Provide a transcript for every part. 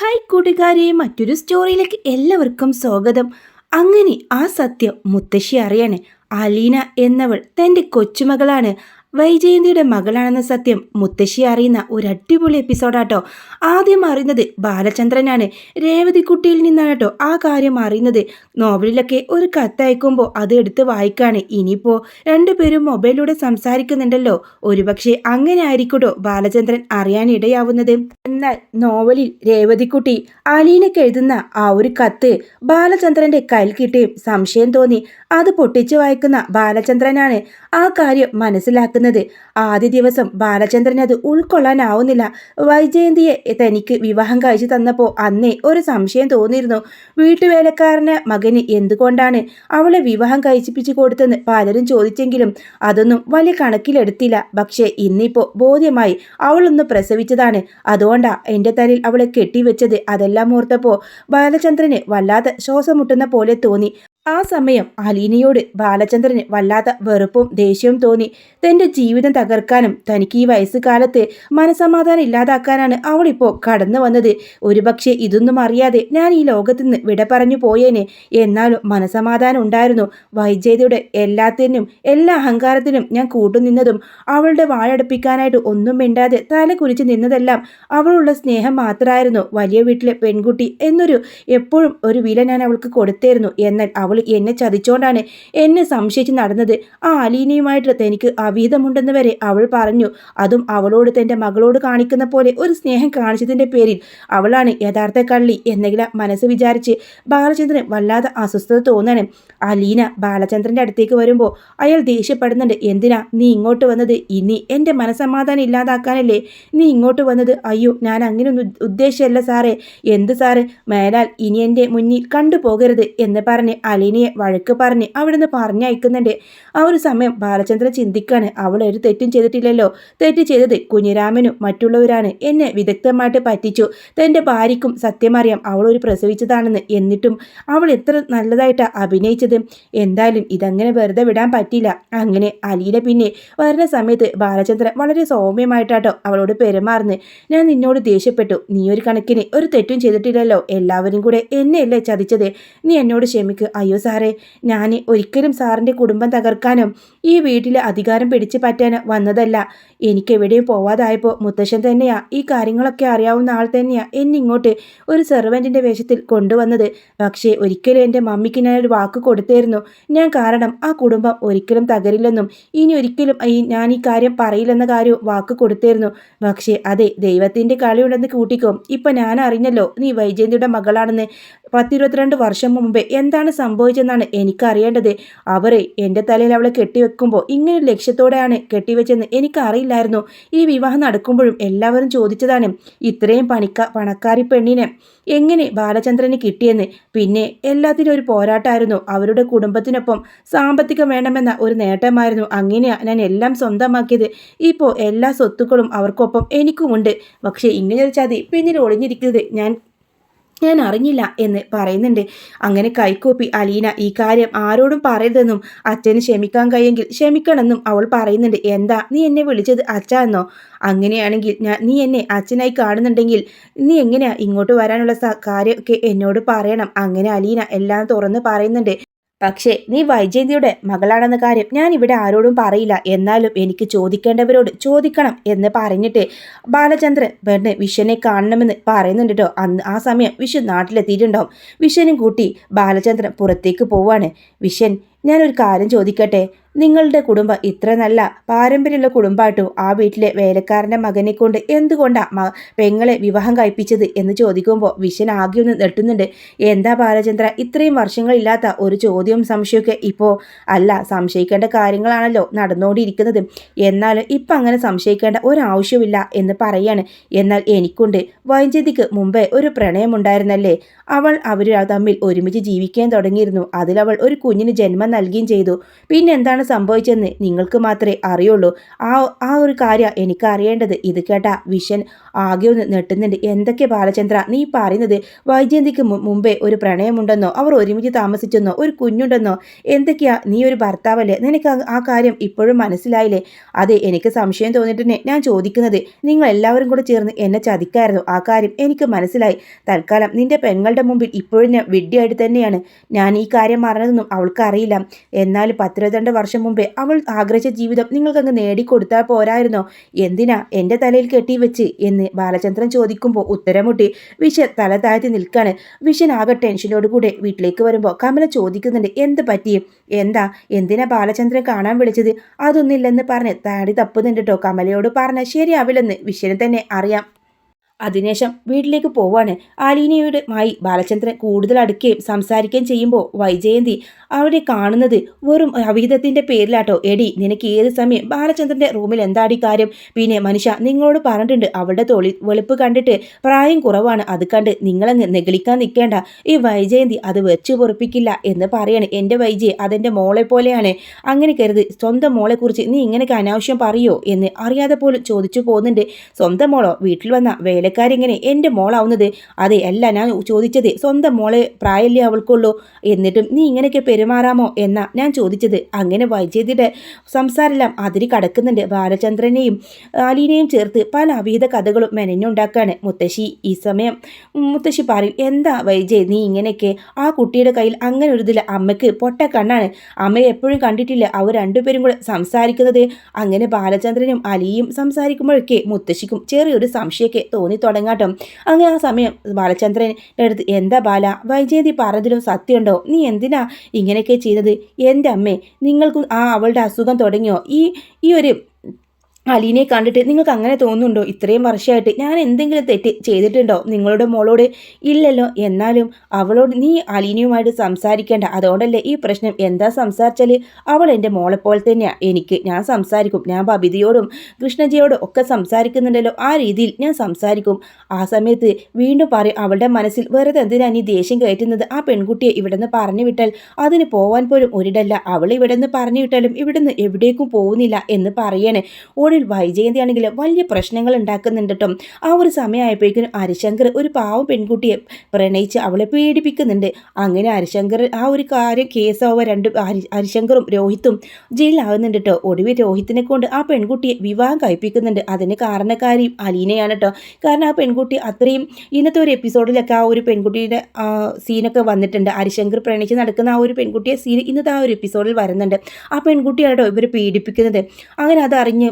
Hi കൂട്ടുകാരെ മറ്റൊരു സ്റ്റോറിയിലേക്ക് എല്ലാവർക്കും സ്വാഗതം. അങ്ങനെ ആ സത്യം മുത്തശ്ശി അറിയാണ്. അലീന എന്നവൾ തന്റെ കൊച്ചുമകളാണ്. വൈജയന്തിയുടെ മകളാണെന്ന സത്യം മുത്തശ്ശി അറിയുന്ന ഒരു അടിപൊളി എപ്പിസോഡാട്ടോ. ആദ്യം അറിയുന്നത് ബാലചന്ദ്രനാണ്. രേവതിക്കുട്ടിയിൽ നിന്നാണ് കേട്ടോ ആ കാര്യം അറിയുന്നത്. നോവലിലൊക്കെ ഒരു കത്തയക്കുമ്പോൾ അത് എടുത്ത് വായിക്കാണ്. ഇനിയിപ്പോൾ രണ്ടുപേരും മൊബൈലിലൂടെ സംസാരിക്കുന്നുണ്ടല്ലോ. ഒരുപക്ഷെ അങ്ങനെ ആയിരിക്കട്ടോ ബാലചന്ദ്രൻ അറിയാനിടയാവുന്നത് എന്നാൽ നോവലിൽ രേവതിക്കുട്ടി അലീനയ്ക്ക് എഴുതുന്ന ആ ഒരു കത്ത് ബാലചന്ദ്രന്റെ കയ്യിൽ കിട്ടുകയും സംശയം തോന്നി. അത് പൊട്ടിച്ചു വായിക്കുന്ന ബാലചന്ദ്രനാണ്. ആ കാര്യം മനസ്സിലാക്കുന്നത്. ആദ്യ ദിവസം ബാലചന്ദ്രൻ അത് ഉൾക്കൊള്ളാനാവുന്നില്ല. വൈജയന്തിയെ തനിക്ക് വിവാഹം കഴിച്ചു തന്നപ്പോൾ അന്നേ ഒരു സംശയം തോന്നിയിരുന്നു. വീട്ടുവേലക്കാരന് മകന് എന്തുകൊണ്ടാണ് അവളെ വിവാഹം കഴിച്ചിപ്പിച്ചു കൊടുത്തെന്ന് പലരും ചോദിച്ചെങ്കിലും അതൊന്നും വലിയ കണക്കിലെടുത്തില്ല. പക്ഷേ ഇന്നിപ്പോൾ ബോധ്യമായി അവളൊന്ന് പ്രസവിച്ചതാണ്. അതുകൊണ്ടാ എന്റെ തലയിൽ അവളെ കെട്ടിവെച്ചത് അതെല്ലാം ഓർത്തപ്പോൾ ബാലചന്ദ്രന് വല്ലാതെ ശ്വാസം മുട്ടുന്ന പോലെ തോന്നി. ആ സമയം അലീനയോട് ബാലചന്ദ്രന് വല്ലാത്ത വെറുപ്പും ദേഷ്യവും തോന്നി. തന്റെ ജീവിതം തകർക്കാനും തനിക്ക് ഈ വയസ്സുകാലത്ത് മനസമാധാനം ഇല്ലാതാക്കാനാണ് അവളിപ്പോൾ കടന്നു വന്നത്. ഒരുപക്ഷെ ഇതൊന്നും അറിയാതെ ഞാൻ ഈ ലോകത്ത് നിന്ന് വിട പറഞ്ഞു പോയേനെ. എന്നാലും മനസമാധാനം ഉണ്ടായിരുന്നു. വൈജയതയുടെ എല്ലാത്തിനും എല്ലാ അഹങ്കാരത്തിനും ഞാൻ കൂട്ടുനിന്നതും അവളുടെ വാഴടുപ്പിക്കാനായിട്ട് ഒന്നും മിണ്ടാതെ തല കുരിച്ച് നിന്നതെല്ലാം അവളുള്ള സ്നേഹം മാത്രമായിരുന്നു. വലിയ വീട്ടിലെ പെൺകുട്ടി എന്നൊരു എപ്പോഴും ഒരു വില ഞാൻ അവൾക്ക് കൊടുത്തേരുന്നു. എന്നാൽ അവൾ എന്നെ ചതിച്ചോണ്ടാണ് എന്നെ സംശയിച്ച് നടന്നത്. ആ അലീനയുമായിട്ട് തനിക്ക് അവീതമുണ്ടെന്ന് വരെ അവൾ പറഞ്ഞു. അതും അവളോട് തന്റെ മകളോട് കാണിക്കുന്ന പോലെ ഒരു സ്നേഹം കാണിച്ചതിന്റെ പേരിൽ അവളാണ് യഥാർത്ഥ കള്ളി എന്നെങ്കിലും മനസ്സ് വിചാരിച്ച് ബാലചന്ദ്രൻ വല്ലാതെ അസ്വസ്ഥത തോന്നണം. അലീന ബാലചന്ദ്രന്റെ അടുത്തേക്ക് വരുമ്പോൾ അയാൾ ദേഷ്യപ്പെടുന്നുണ്ട്. എന്തിനാ നീ ഇങ്ങോട്ട് വന്നത്? ഇനി എന്റെ മനസമാധാനം ഇല്ലാതാക്കാനല്ലേ? നീ ഇങ്ങോട്ട് വന്നത്? അയ്യോ ഞാൻ അങ്ങനെയൊന്നും ഉദ്ദേശമല്ല സാറേ. എന്ത് സാറ്? മേലാൽ ഇനി എന്റെ മുന്നിൽ കണ്ടുപോകരുത് എന്ന് പറഞ്ഞ് അലീനയെ വഴക്ക് പറഞ്ഞ് അവിടുന്ന് പറഞ്ഞയക്കുന്നുണ്ട്. ആ ഒരു സമയം ബാലചന്ദ്രൻ ചിന്തിക്കാണ് അവൾ ഒരു തെറ്റും ചെയ്തിട്ടില്ലല്ലോ. തെറ്റ് ചെയ്തത് കുഞ്ഞിരാമനും മറ്റുള്ളവരാണ്. എന്നെ വിദഗ്ധമായിട്ട് പറ്റിച്ചു. തന്റെ ഭാര്യയ്ക്കും സത്യമറിയാം അവൾ ഒരു പ്രസവിച്ചതാണെന്ന്. എന്നിട്ടും അവൾ എത്ര നല്ലതായിട്ടാണ് അഭിനയിച്ചത്. എന്തായാലും ഇതങ്ങനെ വെറുതെ വിടാൻ പറ്റില്ല. അങ്ങനെ അലീനെ പിന്നെ വരുന്ന സമയത്ത് ബാലചന്ദ്രൻ വളരെ സൗമ്യമായിട്ടാട്ടോ അവളോട് പെരുമാറുന്നത്. ഞാൻ നിന്നോട് ദേഷ്യപ്പെട്ടു. നീ ഒരു കണക്കിന് ഒരു തെറ്റും ചെയ്തിട്ടില്ലല്ലോ. എല്ലാവരും കൂടെ എന്നെയല്ലേ ചതിച്ചത്. നീ എന്നോട് ക്ഷമിക്ക്. സാറേ ഞാൻ ഒരിക്കലും സാറിന്റെ കുടുംബം തകർക്കാനും ഈ വീട്ടിൽ അധികാരം പിടിച്ചു പറ്റാനും വന്നതല്ല. എനിക്ക് എവിടെയും പോവാതായപ്പോൾ മുത്തശ്ശൻ തന്നെയാ ഈ കാര്യങ്ങളൊക്കെ അറിയാവുന്ന ആൾ തന്നെയാ എന്നിങ്ങോട്ട് ഒരു സെർവന്റിന്റെ വേഷത്തിൽ കൊണ്ടുവന്നത്. പക്ഷേ ഒരിക്കലും എന്റെ മമ്മിക്ക് ഞാനൊരു വാക്ക് കൊടുത്തേരുന്നു. ഞാൻ കാരണം ആ കുടുംബം ഒരിക്കലും തകരില്ലെന്നും ഇനി ഒരിക്കലും ഈ ഞാൻ ഈ കാര്യം പറയില്ലെന്ന കാര്യവും വാക്ക് കൊടുത്തേരുന്നു. പക്ഷേ അതെ ദൈവത്തിന്റെ കളിയുണ്ടെന്ന് കൂട്ടിക്കോ. ഇപ്പം ഞാൻ അറിഞ്ഞല്ലോ നീ വൈജയന്തിയുടെ മകളാണെന്ന്. പത്തിരുപത്തിരണ്ട് വർഷം മുമ്പേ എന്താണ് സംഭവിച്ചെന്നാണ് എനിക്കറിയേണ്ടത്. അവരെ എന്റെ തലയിൽ അവളെ കെട്ടിവെക്കുമ്പോൾ ഇങ്ങനൊരു ലക്ഷ്യത്തോടെയാണ് കെട്ടിവെച്ചെന്ന് എനിക്കറിയില്ലായിരുന്നു. ഈ വിവാഹം നടക്കുമ്പോഴും എല്ലാവരും ചോദിച്ചതാണ് ഇത്രയും പണിക്ക പണക്കാരി പെണ്ണിനെ എങ്ങനെ ബാലചന്ദ്രന് കിട്ടിയെന്ന്? പിന്നെ എല്ലാത്തിനും ഒരു പോരാട്ടമായിരുന്നു. അവരുടെ കുടുംബത്തിനൊപ്പം സാമ്പത്തികം വേണമെന്ന ഒരു നേട്ടമായിരുന്നു. അങ്ങനെയാണ് ഞാൻ എല്ലാം സ്വന്തമാക്കിയത്. ഇപ്പോൾ എല്ലാ സ്വത്തുക്കളും അവർക്കൊപ്പം എനിക്കുമുണ്ട്. പക്ഷേ ഇങ്ങനെയൊരു ചതി പിന്നീട് ഒളിഞ്ഞിരിക്കുന്നത് ഞാൻ ഞാൻ അറിഞ്ഞില്ല എന്ന് പറയുന്നുണ്ട്. അങ്ങനെ കൈക്കൂപ്പി അലീന ഈ കാര്യം ആരോടും പറയരുതെന്നും അച്ഛന് ക്ഷമിക്കാൻ കഴിയെങ്കിൽ ക്ഷമിക്കണമെന്നും അവൾ പറയുന്നുണ്ട്. എന്താ? നീ എന്നെ വിളിച്ചത് അച്ഛ എന്നോ? അങ്ങനെയാണെങ്കിൽ ഞാൻ നീ എന്നെ അച്ഛനായി കാണുന്നുണ്ടെങ്കിൽ നീ എങ്ങനെയാ ഇങ്ങോട്ട് വരാനുള്ള കാര്യമൊക്കെ എന്നോട് പറയണം. അങ്ങനെ അലീന എല്ലാം തുറന്ന് പറയുന്നുണ്ട്. പക്ഷേ നീ വൈജയന്തിയുടെ മകളാണെന്ന കാര്യം ഞാൻ ഇവിടെ ആരോടും പറയില്ല. എന്നാലും എനിക്ക് ചോദിക്കേണ്ടവരോട് ചോദിക്കണം എന്ന് പറഞ്ഞിട്ട് ബാലചന്ദ്രൻ പെണ്ണ് വിശ്വനെ കാണണമെന്ന് പറയുന്നുണ്ട് കേട്ടോ അന്ന് ആ സമയം വിശ്വൻ നാട്ടിലെത്തിയിട്ടുണ്ടാവും. വിശ്വനും കൂട്ടി ബാലചന്ദ്രൻ പുറത്തേക്ക് പോവാണ്. വിശ്വൻ ഞാനൊരു കാര്യം ചോദിക്കട്ടെ? നിങ്ങളുടെ കുടുംബം ഇത്ര നല്ല പാരമ്പര്യമുള്ള കുടുംബമായിട്ടോ ആ വീട്ടിലെ വേലക്കാരന്റെ മകനെ കൊണ്ട് എന്തുകൊണ്ടാണ് പെങ്ങളെ വിവാഹം കഴിപ്പിച്ചത് എന്ന് ചോദിക്കുമ്പോൾ വിഷൻ ആകെ ഒന്ന് നെട്ടുന്നുണ്ട് എന്താ ബാലചന്ദ്ര ഇത്രയും വർഷങ്ങളില്ലാത്ത ഒരു ചോദ്യവും സംശയമൊക്കെ ഇപ്പോൾ അല്ല സംശയിക്കേണ്ട കാര്യങ്ങളാണല്ലോ നടന്നുകൊണ്ടിരിക്കുന്നത്. എന്നാലും ഇപ്പം അങ്ങനെ സംശയിക്കേണ്ട ഒരാവശ്യമില്ല എന്ന് പറയാണ്. എന്നാൽ എനിക്കുണ്ട്. വൈദ്യതിക്ക് മുമ്പേ ഒരു പ്രണയമുണ്ടായിരുന്നല്ലേ? അവൾ അവർ തമ്മിൽ ഒരുമിച്ച് ജീവിക്കാൻ തുടങ്ങിയിരുന്നു. അതിലവൾ ഒരു കുഞ്ഞിന് ജന്മം നൽകുകയും ചെയ്തു. പിന്നെ എന്താണ് സംഭവിച്ചതെന്ന് നിങ്ങൾക്ക് മാത്രമേ അറിയുള്ളൂ. ആ ആ ഒരു കാര്യം എനിക്ക് അറിയേണ്ടത് ഇത് കേട്ട വിഷൻ ആകെ ഒന്ന് നെട്ടുന്നുണ്ട് എന്തൊക്കെ ബാലചന്ദ്ര നീ പറയുന്നത് വൈജയന്തിക്ക് മുമ്പേ ഒരു പ്രണയമുണ്ടെന്നോ അവർ ഒരുമിച്ച് താമസിച്ചെന്നോ ഒരു കുഞ്ഞുണ്ടെന്നോ എന്തൊക്കെയാ നീ ഒരു ഭർത്താവല്ലേ? നിനക്ക് ആ കാര്യം ഇപ്പോഴും മനസ്സിലായില്ലേ? അതെ എനിക്ക് സംശയം തോന്നിയിട്ടെ ഞാൻ ചോദിക്കുന്നത് നിങ്ങൾ എല്ലാവരും കൂടെ ചേർന്ന് എന്നെ ചതിക്കായിരുന്നു. ആ കാര്യം എനിക്ക് മനസ്സിലായി. തൽക്കാലം നിന്റെ പെങ്ങളുടെ മുമ്പിൽ ഇപ്പോഴും ഞാൻ വിഡ്ഢിയായിട്ട് തന്നെയാണ്. ഞാൻ ഈ കാര്യം മറന്നതൊന്നും അവൾക്ക് അറിയില്ല എന്നാൽ പത്തിരുപത്തിരണ്ട് വർഷം മുമ്പേ അവൾ ആഗ്രഹിച്ച ജീവിതം നിങ്ങൾക്കങ്ങ് നേടിക്കൊടുത്താൽ പോരായിരുന്നോ? എന്തിനാ എന്റെ തലയിൽ കെട്ടി വെച്ച്? എന്ന് ബാലചന്ദ്രൻ ചോദിക്കുമ്പോൾ ഉത്തരമുട്ടി. വിഷൻ തല താഴ്ത്തി നിൽക്കാണ്. ആകെ ടെൻഷനോടുകൂടെ വീട്ടിലേക്ക് വരുമ്പോൾ കമല ചോദിക്കുന്നുണ്ട് എന്ത് പറ്റി? എന്താ? എന്തിനാ ബാലചന്ദ്രൻ കാണാൻ വിളിച്ചത്? അതൊന്നില്ലെന്ന് പറഞ്ഞ് താടി തപ്പുന്നുണ്ട് കേട്ടോ കമലയോട് പറഞ്ഞ. ശരിയാവില്ലെന്ന് വിഷനെ തന്നെ അറിയാം. അതിനുശേഷം വീട്ടിലേക്ക് പോവാണ്. ആലീനയുടെമായി ബാലചന്ദ്രൻ കൂടുതൽ അടുക്കുകയും സംസാരിക്കുകയും ചെയ്യുമ്പോൾ വൈജയന്തി അവിടെ കാണുന്നത് വെറും അവിഹിതത്തിന്റെ പേരിലാട്ടോ. എടി നിനക്ക് ഏത് സമയം ബാലചന്ദ്രന്റെ റൂമിൽ എന്താടി കാര്യം? പിന്നെ മനുഷ്യ നിങ്ങളോട് പറഞ്ഞിട്ടുണ്ട് അവളുടെ തൊളി വെളുപ്പ് കണ്ടിട്ട് പ്രായം കുറവാണ്. അത് കണ്ട് നിങ്ങളങ്ങ് നെഗളിക്കാൻ നിൽക്കേണ്ട. ഈ വൈജയന്തി അത് വെച്ച് പൊറപ്പിക്കില്ല എന്ന് പറയാണ്. എന്റെ വൈജയെ അതെന്റെ മോളെ പോലെയാണ്. അങ്ങനെ കരുത്. സ്വന്തം മോളെക്കുറിച്ച് നീ ഇങ്ങനെയൊക്കെ അനാവശ്യം പറയോ എന്ന് അറിയാതെ പോലും ചോദിച്ചു പോകുന്നുണ്ട്. സ്വന്തം മോളോ? വീട്ടിൽ വന്ന വേല വേലക്കാരിങ്ങനെ എന്റെ മോളാവുന്നത്? അതെ അല്ല ഞാൻ ചോദിച്ചത് സ്വന്തം മോളെ പ്രായമല്ലേ അവൾക്കുള്ളൂ. എന്നിട്ടും നീ ഇങ്ങനെയൊക്കെ പെരുമാറാമോ എന്നാ ഞാൻ ചോദിച്ചത്. അങ്ങനെ വൈജയന്തിയുടെ സംസാരമെല്ലാം അതിരി കടക്കുന്നുണ്ട്. ബാലചന്ദ്രനെയും അലീനെയും ചേർത്ത് പല അവിഹിത കഥകളും മെനഞ്ഞുണ്ടാക്കുകയാണ് മുത്തശ്ശി ഈ സമയം മുത്തശ്ശി പറയും എന്താ വൈജയ് നീ ഇങ്ങനെയൊക്കെ? ആ കുട്ടിയുടെ കയ്യിൽ അങ്ങനെ ഒരു ഇതില്ല. അമ്മയ്ക്ക് പൊട്ട കണ്ണാണ്. അമ്മയെ എപ്പോഴും കണ്ടിട്ടില്ല. അവർ രണ്ടുപേരും കൂടെ സംസാരിക്കുന്നത്. അങ്ങനെ ബാലചന്ദ്രനും അലിയും സംസാരിക്കുമ്പോഴൊക്കെ മുത്തശ്ശിക്കും ചെറിയൊരു സംശയമൊക്കെ തോന്നി തുടങ്ങാട്ടോ. അങ്ങനെ ആ സമയം ബാലചന്ദ്രന്റെ അടുത്ത് എന്താ ബാല? വൈജയന്തി പറഞ്ഞതിലും സത്യമുണ്ടോ? നീ എന്തിനാ ഇങ്ങനെയൊക്കെ ചെയ്തത് എന്റെ അമ്മേ. നിങ്ങൾക്ക് ആ അവളുടെ അസുഖം തുടങ്ങിയോ? ഈ ഈ ഒരു അലീനെ കണ്ടിട്ട് നിങ്ങൾക്ക് അങ്ങനെ തോന്നുന്നുണ്ടോ? ഇത്രയും വർഷമായിട്ട് ഞാൻ എന്തെങ്കിലും തെറ്റ് ചെയ്തിട്ടുണ്ടോ? നിങ്ങളുടെ മോളോട് ഇല്ലല്ലോ. എന്നാലും അവളോട് നീ അലീനയുമായിട്ട് സംസാരിക്കേണ്ട. അതുകൊണ്ടല്ലേ ഈ പ്രശ്നം. എന്താ സംസാരിച്ചാൽ അവൾ എന്റെ മോളെ പോലെ തന്നെയാണ് എനിക്ക് ഞാൻ സംസാരിക്കും. ഞാൻ ബബിതയോടും കൃഷ്ണജിയോടും ഒക്കെ സംസാരിക്കുന്നുണ്ടല്ലോ. ആ രീതിയിൽ ഞാൻ സംസാരിക്കും. ആ സമയത്ത് വീണ്ടും പറയും അവളുടെ മനസ്സിൽ വെറുതെ എന്തിനാണ് നീ ദേഷ്യം കയറ്റുന്നത്? ആ പെൺകുട്ടിയെ ഇവിടെ നിന്ന് പറഞ്ഞു വിട്ടാൽ അതിന് പോവാൻ പോലും ഒരിടല്ല. അവൾ ഇവിടെ നിന്ന് പറഞ്ഞു വിട്ടാലും ഇവിടെ നിന്ന് എവിടേക്കും പോകുന്നില്ല എന്ന് പറയണേ. ഒടുവിൽ വൈജയന്തി ആണെങ്കിൽ വലിയ പ്രശ്നങ്ങൾ ഉണ്ടാക്കുന്നുണ്ട് ആ ഒരു സമയമായപ്പോഴേക്കും ഹരിശങ്കർ ഒരു പാവം പെൺകുട്ടിയെ പ്രണയിച്ച് അവളെ പേടിപ്പിക്കുന്നുണ്ട്. അങ്ങനെ ഹരിശങ്കർ ആ ഒരു കാര്യം കേസാവുക രണ്ട് ഹരി ഹരിശങ്കറും രോഹിത്തും ജയിലാകുന്നുണ്ട് ഒടുവിൽ രോഹിത്തിനെ കൊണ്ട് ആ പെൺകുട്ടിയെ വിവാഹം കഴിപ്പിക്കുന്നുണ്ട്. അതിന് കാരണക്കാരി അലീനയാണ് കേട്ടോ. കാരണം ആ പെൺകുട്ടി അത്രയും ഇന്നത്തെ ഒരു എപ്പിസോഡിലൊക്കെ ആ ഒരു പെൺകുട്ടിയുടെ സീനൊക്കെ വന്നിട്ടുണ്ട്. ഹരിശങ്കർ പ്രണയിച്ച് നടക്കുന്ന ആ ഒരു പെൺകുട്ടിയെ സീൻ ഇന്നത്തെ ആ ഒരു എപ്പിസോഡിൽ വരുന്നുണ്ട്. ആ പെൺകുട്ടിയാണ് കേട്ടോ ഇവർ പീഡിപ്പിക്കുന്നത് അങ്ങനെ അതറിഞ്ഞ്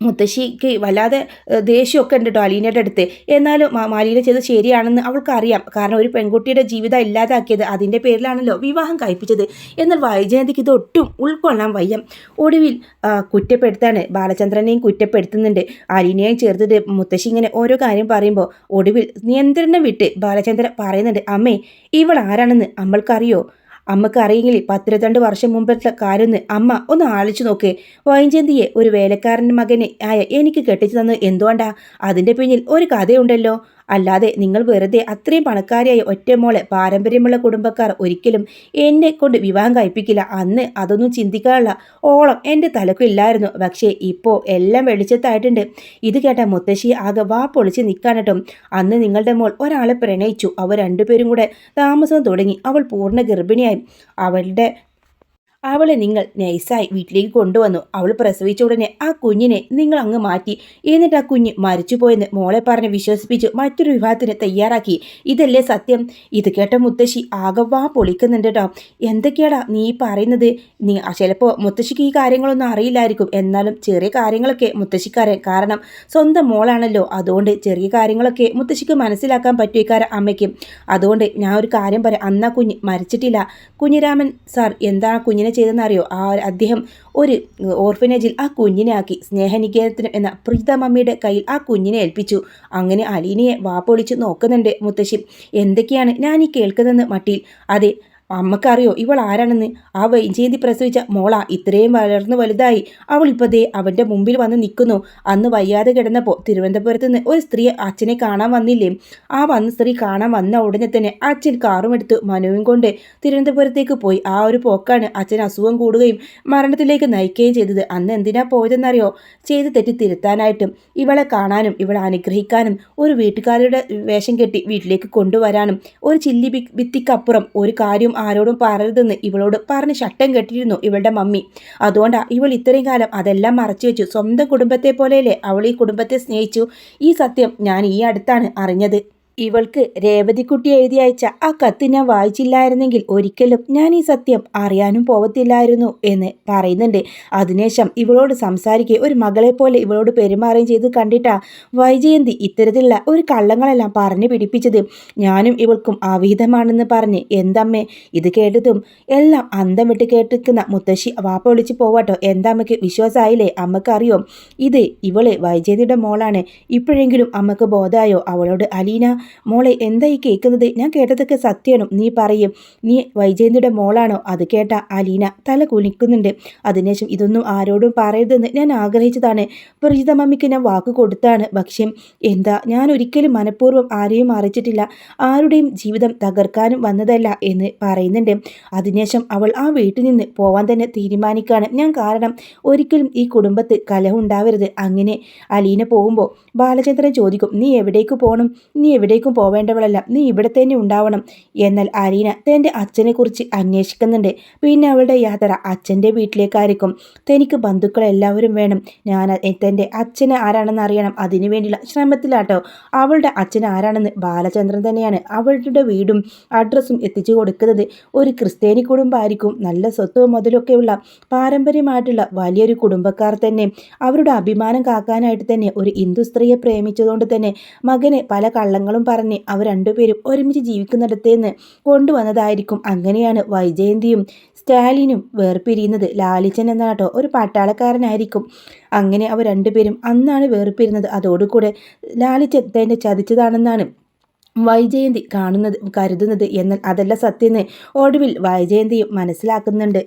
മുത്തശ്ശിക്ക് വല്ലാതെ ദേഷ്യമൊക്കെ ഉണ്ട് കേട്ടോ അലീനയുടെ അടുത്ത്. എന്നാലും മാലീന ചെയ്ത് ശരിയാണെന്ന് അവൾക്കറിയാം. കാരണം ഒരു പെൺകുട്ടിയുടെ ജീവിതം ഇല്ലാതാക്കിയത് അതിന്റെ പേരിലാണല്ലോ വിവാഹം കഴിപ്പിച്ചത്. എന്നാൽ വൈജയന്തിക്ക് ഇത് ഒട്ടും ഉൾക്കൊള്ളാൻ വയ്യ. ഒടുവിൽ കുറ്റപ്പെടുത്താണ്. ബാലചന്ദ്രനെയും കുറ്റപ്പെടുത്തുന്നുണ്ട്. അലീനയെയും ചേർത്തിട്ട് മുത്തശ്ശി ഇങ്ങനെ ഓരോ കാര്യം പറയുമ്പോൾ ഒടുവിൽ നിയന്ത്രണം വിട്ട് ബാലചന്ദ്രൻ പറയുന്നുണ്ട് അമ്മേ ഇവൾ ആരാണെന്ന് അമ്മൾക്കറിയോ അമ്മയ്ക്ക് അറിയെങ്കിൽ പത്തിരുപത്തിരണ്ട് വർഷം മുമ്പത്തെ കാര്യമൊന്ന് അമ്മ ഒന്ന് ആലോചിച്ച് നോക്ക്. വൈഞ്ചന്തിയെ ഒരു വേലക്കാരൻ മകനെ ആയ എനിക്ക് കെട്ടിച്ചു തന്നത് എന്തുകൊണ്ടാ? അതിന്റെ പിന്നിൽ ഒരു കഥയുണ്ടല്ലോ. അല്ലാതെ നിങ്ങൾ വെറുതെ അത്രയും പണക്കാരിയായ ഒറ്റമോളെ പാരമ്പര്യമുള്ള കുടുംബക്കാർ ഒരിക്കലും എന്നെ കൊണ്ട് വിവാഹം കഴിപ്പിക്കില്ല. അന്ന് അതൊന്നും ചിന്തിക്കാനുള്ള ഓളം എന്റെ തലക്കില്ലായിരുന്നു പക്ഷേ ഇപ്പോൾ എല്ലാം വെളിച്ചത്തായിട്ടുണ്ട്. ഇത് കേട്ട മുത്തശ്ശി ആകെ വാ പൊളിച്ച് നിൽക്കാനട്ടും അന്ന് നിങ്ങളുടെ മോൾ ഒരാളെ പ്രണയിച്ചു. അവർ രണ്ടുപേരും കൂടെ താമസം തുടങ്ങി. അവൾ പൂർണ ഗർഭിണിയായി. അവളുടെ അവളെ നിങ്ങൾ നൈസായി വീട്ടിലേക്ക് കൊണ്ടുവന്നു. അവൾ പ്രസവിച്ച ഉടനെ ആ കുഞ്ഞിനെ നിങ്ങൾ അങ്ങ് മാറ്റി. എന്നിട്ട് ആ കുഞ്ഞ് മരിച്ചുപോയെന്ന് മോളെ പറഞ്ഞ് വിശ്വസിപ്പിച്ച് മറ്റൊരു വിവാഹത്തിന് തയ്യാറാക്കി. ഇതല്ലേ സത്യം? ഇത് കേട്ട മുത്തശ്ശി ആകവാ പൊളിക്കുന്നുണ്ട് കേട്ടോ എന്തൊക്കെയാടാ നീ പറയുന്നത്? നീ ചിലപ്പോൾ മുത്തശ്ശിക്ക് ഈ കാര്യങ്ങളൊന്നും അറിയില്ലായിരിക്കും. എന്നാലും ചെറിയ കാര്യങ്ങളൊക്കെ മുത്തശ്ശിക്കാരൻ കാരണം. സ്വന്തം മോളാണല്ലോ. അതുകൊണ്ട് ചെറിയ കാര്യങ്ങളൊക്കെ മുത്തശ്ശിക്ക് മനസ്സിലാക്കാൻ പറ്റുമാക്കാരം അമ്മയ്ക്കും. അതുകൊണ്ട് ഞാൻ ഒരു കാര്യം പറയാം. അന്നാ കുഞ്ഞ് മരിച്ചിട്ടില്ല. കുഞ്ഞിരാമൻ സാർ എന്താ കുഞ്ഞിനെ ചെയ്തെന്നറിയോ? ആ അദ്ദേഹം ഒരു ഓർഫനേജിൽ ആ കുഞ്ഞിനെ ആക്കി സ്നേഹനികേതനം എന്ന പ്രീത മമ്മിയുടെ കയ്യിൽ ആ കുഞ്ഞിനെ ഏൽപ്പിച്ചു. അങ്ങനെ അലീനയെ വാപ്പൊളിച്ച് നോക്കുന്നുണ്ട് മുത്തശ്ശി. എന്തൊക്കെയാണ് ഞാൻ ഈ കേൾക്കുന്നതെന്ന് മട്ടിയിൽ? അതെ അമ്മക്കറിയോ ഇവൾ ആരാണെന്ന്? ആ വൈജയന്തി പ്രസവിച്ച മോള ഇത്രയും വളർന്നു വലുതായി. അവൾ ഇപ്പതേ അവന്റെ മുമ്പിൽ വന്ന് നിൽക്കുന്നു. അന്ന് വയ്യാതെ കിടന്നപ്പോൾ തിരുവനന്തപുരത്ത് നിന്ന് ഒരു സ്ത്രീ അച്ഛനെ കാണാൻ വന്നില്ലേ? ആ വന്ന സ്ത്രീ കാണാൻ വന്ന ഉടനെ തന്നെ അച്ഛൻ കാറും എടുത്ത് മനുവും കൊണ്ട് തിരുവനന്തപുരത്തേക്ക് പോയി. ആ ഒരു പോക്കാണ് അച്ഛൻ അസുഖം കൂടുകയും മരണത്തിലേക്ക് നയിക്കുകയും ചെയ്തത്. അന്ന് എന്തിനാ പോയതെന്നറിയോ? ചെയ്ത് തെറ്റി തിരുത്താനായിട്ടും ഇവളെ കാണാനും ഇവളെ അനുഗ്രഹിക്കാനും ഒരു വീട്ടുകാരുടെ വേഷം കെട്ടി വീട്ടിലേക്ക് കൊണ്ടുവരാനും ഒരു ചില്ലി ഭിത്തിക്കപ്പുറം ഒരു കാര്യം ആരോടും പറയരുതെന്ന് ഇവളോട് പറഞ്ഞ് ശട്ടം കെട്ടിയിരുന്നു ഇവളുടെ മമ്മി. അതുകൊണ്ടാണ് ഇവൾ ഇത്രയും കാലം അതെല്ലാം മറച്ചു വെച്ചു. സ്വന്തം കുടുംബത്തെ പോലെയല്ലേ അവൾ ഈ കുടുംബത്തെ സ്നേഹിച്ചു? ഈ സത്യം ഞാൻ ഈ അടുത്താണ് അറിഞ്ഞത്. ഇവൾക്ക് രേവതിക്കുട്ടി എഴുതി അയച്ച ആ കത്ത് ഞാൻ വായിച്ചില്ലായിരുന്നെങ്കിൽ ഒരിക്കലും ഞാൻ ഈ സത്യം അറിയാനും പോവത്തില്ലായിരുന്നു എന്ന് പറയുന്നുണ്ട്. അതിനുശേഷം ഇവളോട് സംസാരിക്കുക ഒരു മകളെ പോലെ ഇവളോട് പെരുമാറുകയും ചെയ്ത് കണ്ടിട്ടാ വൈജയന്തി ഇത്തരത്തിലുള്ള ഒരു കള്ളങ്ങളെല്ലാം പറഞ്ഞു പിടിപ്പിച്ചത്. ഞാനും ഇവൾക്കും അവിഹിതമാണെന്ന് പറഞ്ഞ് എന്തമ്മേ ഇത് കേട്ടതും എല്ലാം അന്തം വിട്ട് കേട്ടിരിക്കുന്ന മുത്തശ്ശി വാപ്പ വിളിച്ച് പോവാട്ടോ. എന്തമ്മയ്ക്ക് വിശ്വാസമായില്ലേ? അമ്മക്കറിയോ? ഇത് ഇവൾ വൈജയന്തിയുടെ മോളാണ്. ഇപ്പോഴെങ്കിലും അമ്മയ്ക്ക് ബോധമായോ? അവളോട് അലീന മോളെ എന്താ ഈ കേൾക്കുന്നത്? ഞാൻ കേട്ടതൊക്കെ സത്യമാണോ. നീ പറയും. നീ വൈജയന്തിയുടെ മോളാണോ? അത് കേട്ട അലീന തല കുലിക്കുന്നുണ്ട്. അതിനുശേഷം ഇതൊന്നും ആരോടും പറയരുതെന്ന് ഞാൻ ആഗ്രഹിച്ചതാണ്. പ്രീത മമ്മിക്ക് ഞാൻ വാക്ക് കൊടുത്താണ്. പക്ഷേ എന്താ? ഞാൻ ഒരിക്കലും മനഃപൂർവം ആരെയും അറിയിച്ചിട്ടില്ല. ആരുടെയും ജീവിതം തകർക്കാനും വന്നതല്ല എന്ന് പറയുന്നുണ്ട്. അതിനുശേഷം അവൾ ആ വീട്ടിൽ നിന്ന് പോവാൻ തന്നെ തീരുമാനിക്കുകയാണ്. ഞാൻ കാരണം ഒരിക്കലും ഈ കുടുംബത്തിൽ കലഹം ഉണ്ടാവരുത്. അങ്ങനെ അലീന പോകുമ്പോൾ ബാലചന്ദ്രൻ ചോദിക്കും നീ എവിടേക്ക് പോകണം നീ എവിടേക്കും പോവേണ്ടവളല്ല. നീ ഇവിടെ തന്നെ ഉണ്ടാവണം. എന്നാൽ അരീന തന്റെ അച്ഛനെക്കുറിച്ച് അന്വേഷിക്കുന്നുണ്ട്. പിന്നെ അവളുടെ യാത്ര അച്ഛന്റെ വീട്ടിലേക്കായിരിക്കും. തനിക്ക് ബന്ധുക്കളെല്ലാവരും വേണം. ഞാൻ തന്റെ അച്ഛന് ആരാണെന്ന് അറിയണം. അതിനു വേണ്ടിയുള്ള ശ്രമത്തിലാട്ടോ. അവളുടെ അച്ഛൻ ആരാണെന്ന് ബാലചന്ദ്രൻ തന്നെയാണ് അവളുടെ വീടും അഡ്രസ്സും എത്തിച്ചു കൊടുക്കുന്നത്. ഒരു ക്രിസ്ത്യാനി കുടുംബമായിരിക്കും. നല്ല സ്വത്ത് മുതലൊക്കെയുള്ള പാരമ്പര്യമായിട്ടുള്ള വലിയൊരു കുടുംബക്കാർ തന്നെ. അവരുടെ അഭിമാനം കാക്കാനായിട്ട് തന്നെ ഒരു ഹിന്ദു സ്ത്രീയെ പ്രേമിച്ചതുകൊണ്ട് തന്നെ മകനെ പല കള്ളങ്ങളും പറഞ്ഞ് അവർ രണ്ടുപേരും ഒരുമിച്ച് ജീവിക്കുന്നിടത്തേന്ന് കൊണ്ടുവന്നതായിരിക്കും. അങ്ങനെയാണ് വൈജയന്തിയും സ്റ്റാലിനും വേർപിരിയുന്നത്. ലാലിച്ചൻ എന്ന കേട്ടോ ഒരു പാട്ടാളക്കാരനായിരിക്കും. അങ്ങനെ അവർ രണ്ടുപേരും അന്നാണ് വേർപിരിയുന്നത്. അതോടുകൂടെ ലാലിച്ചൻ തന്നെ ചതിച്ചതാണെന്നാണ് വൈജയന്തി കാണുന്നത് കരുതുന്നത്. എന്നാൽ അതല്ല സത്യമെന്ന് ഒടുവിൽ വൈജയന്തിയും മനസ്സിലാക്കുന്നുണ്ട്.